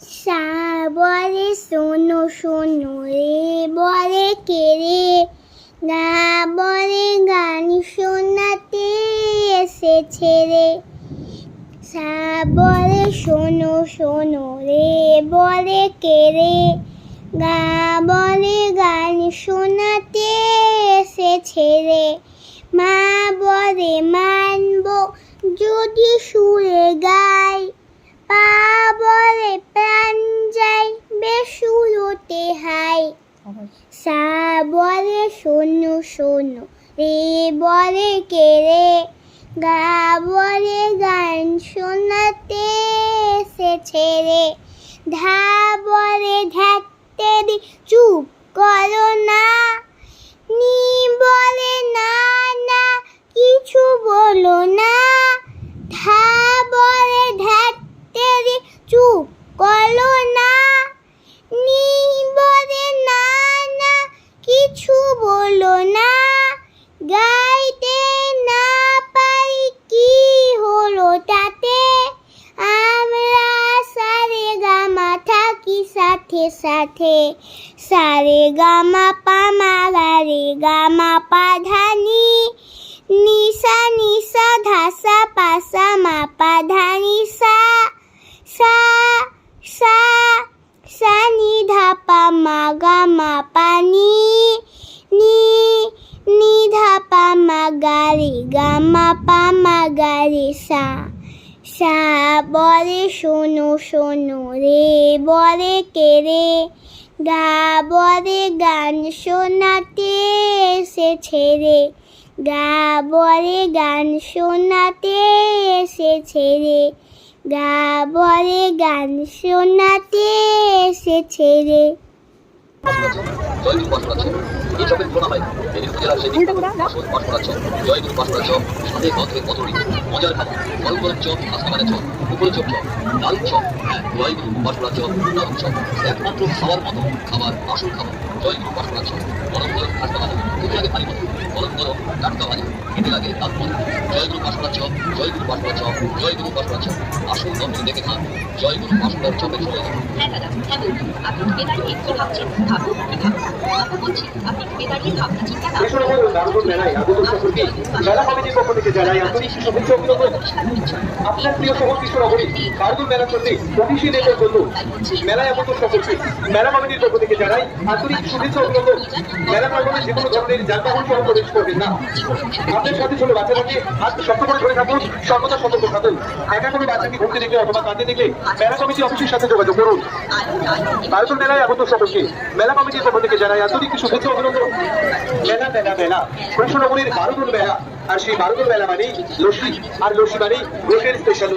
সা বলে শোনো শোনো রে বলে কে রে? গা বলে গান শোনাতে এসেছে রে। সা বলে শোনো শোনো রে বলে কে রে? গা বলে গান শোনাতে এসেছে রে। মা বলে মানব যদি সুরে গাই পা সা বলে শোনো শোনো, রে বলে কে রে? গা বলে গান শোনাতে এসেছে রে। ধা বলে ধ্যাতে দি, চুপ করো না। নি বলে না না, কিছু বলো না। ধা বলে ধ্যাতে দি, চুপ করো না। নি সাথে সারে গামা পামা গারে গামা পাধানি নিসা নিসা ধাসা পাসা মা পাধানি সা। সা সা সা নি ধা পা মা গা মা পানি নি। নি ধা পা মা গা রে গা মা পা মা গা রে সা বলে শোনো শোনো রে বলে কে রে? গা বলে গান শোনাতে এসেছে রে গা বলে গান শোনাতে এসেছে রে গা বলে গান শোনাতে এসেছে রে। জয়গুরু পাঠ করাচ্ছ এসবের তুলনা হয় মেদিনীপুর জেলার সেই আসন মজার খাবার গরম চপ আসমানের চপ উপরে চপ চপ দারুণ চপ হ্যাঁ জয়গুরু পাঠ করাচ্ছ একমাত্র খাবার মতো খাবার, আসল খাবার। জয়গুরু পাঠ করাচ্ছ গরম খাস্তা ভাজা খেতে লাগে ভারী মতো গরম টাটকা ভাজা খেতে লাগে তার মতো জয়গুরু পাঠ জয়গুরু পাঠ জয়গুরু পাঠ আসল গন্ধ দেখে খান জয়গুরু পাঠ করার চলে যান হ্যাঁ দাদা হ্যাঁ বলুন আপনি ঢুকে দাঁড়িয়ে কি ভাবছেন ভাবুন কি ভাবুন আপনি বলছি আপনি ঢুকে দাঁড়িয়ে ভাবনা চিন্তা না এসব হলো দারুণ মেলায় আগত সকলকে মেলা কমিটির পক্ষ থেকে জানাই আন্তরিক শুভেচ্ছা অভিনন্দন আপনার প্রিয় শহর কৃষ্ণনগরী কার্গুল মেলা চলছে অফিসি নেতার জন্য মেলায় আগত সকলকে মেলা কমিটির পক্ষ থেকে জানাই আন্তরিক শুভেচ্ছা অভিনন্দন মেলা প্রাঙ্গণে যে কোনো ধরনের যানবাহন সহ সাথে মেলা যোগাযোগ করুন। ভারতের মেলায় আগত সকলকে, মেলা কমিটির পক্ষ থেকে জানাই আন্তরিক শুভেচ্ছা অভিনন্দন। মেলা মেলা মেলা। কৃষ্ণনগরীর বারোদুল মেলা। আর সেই বারোদুল মেলা মানেই লস্যি। আর লস্যি মানেই স্পেশাল